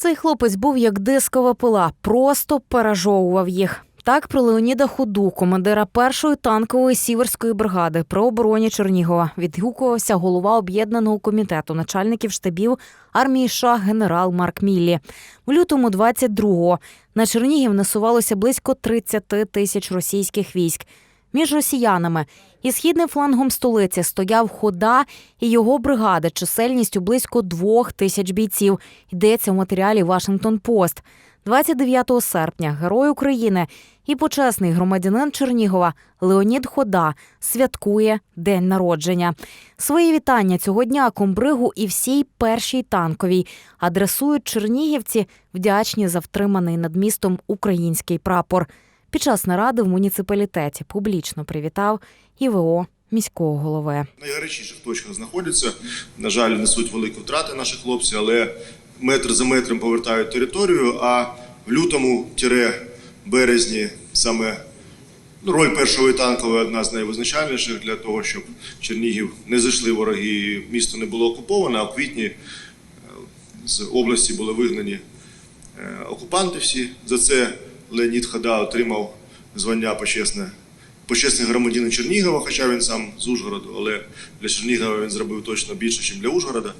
Цей хлопець був як дискова пила, просто пережовував їх. Так про Леоніда Худу, командира першої танкової сіверської бригади при обороні Чернігова, відгукувався голова об'єднаного комітету начальників штабів армії США генерал Марк Міллі. В лютому 22-го на Чернігів насувалося близько 30 тисяч російських військ. Між росіянами і східним флангом столиці стояв Хода і його бригада чисельністю близько двох тисяч бійців. Йдеться у матеріалі Вашингтон Пост. 29 серпня герой України і почесний громадянин Чернігова Леонід Хода святкує день народження. Свої вітання цього дня комбригу і всій першій танковій адресують чернігівці, вдячні за втриманий над містом український прапор. Під час наради в муніципалітеті публічно привітав ІВО міського голови. В найгарячіших точках знаходяться. На жаль, несуть великі втрати наші хлопці, але метр за метром повертають територію. А в лютому тире березні саме ну, роль першої танкової одна з найвизначальніших для того, щоб Чернігів не зайшли вороги, місто не було окуповане. А в квітні е, з області були вигнані е, окупанти всі. За це Леонід Хада отримав звання почесне почесний громадянин Чернігова, хоча він сам з Ужгороду, але для Чернігова він зробив точно більше, ніж для Ужгорода.